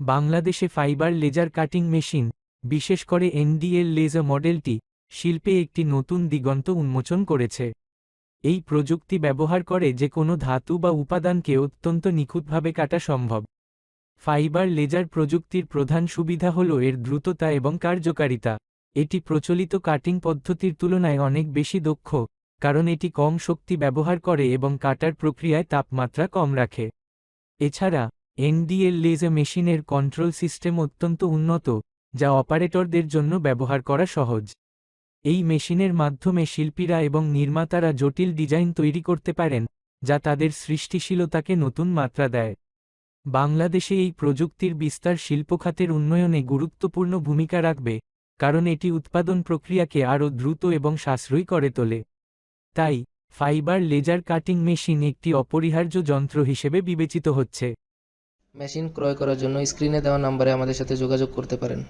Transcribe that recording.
বাংলাদেশে fibre laser cutting machine, বিশেষ করে এনডিএল লেজার মডেলটি, শিল্পে একটি নতুন দিগন্ত উন্মোচন করেছে। এই প্রযুক্তি ব্যবহার করে যে কোনো ধাতু বা উপাদানকে অত্যন্ত নিখুঁতভাবে কাটা সম্ভব। ফাইবার লেজার প্রযুক্তির প্রধান সুবিধা হল এর দ্রুততা এবং কার্যকারিতা। এটি প্রচলিত কাটিং পদ্ধতির তুলনায় অনেক বেশি দক্ষ, কারণ এটি কম শক্তি ব্যবহার করে এবং কাটার প্রক্রিয়ায় তাপমাত্রা কম রাখে। এছাড়া এনডিএল লেজার মেশিনের কন্ট্রোল সিস্টেম অত্যন্ত উন্নত, যা অপারেটরদের জন্য ব্যবহার করা সহজ। এই মেশিনের মাধ্যমে শিল্পীরা এবং নির্মাতারা জটিল ডিজাইন তৈরি করতে পারেন, যা তাদের সৃষ্টিশীলতাকে নতুন মাত্রা দেয়। বাংলাদেশে এই প্রযুক্তির বিস্তার শিল্পখাতের উন্নয়নে গুরুত্বপূর্ণ ভূমিকা রাখবে, কারণ এটি উৎপাদন প্রক্রিয়াকে আরও দ্রুত এবং সাশ্রয়ী করে তোলে। তাই, ফাইবার লেজার কাটিং মেশিন একটি অপরিহার্য যন্ত্র হিসেবে বিবেচিত হচ্ছে। মেশিন ক্রয় করার জন্য স্ক্রিনে দেওয়া নম্বরে আমাদের সাথে যোগাযোগ করতে পারেন।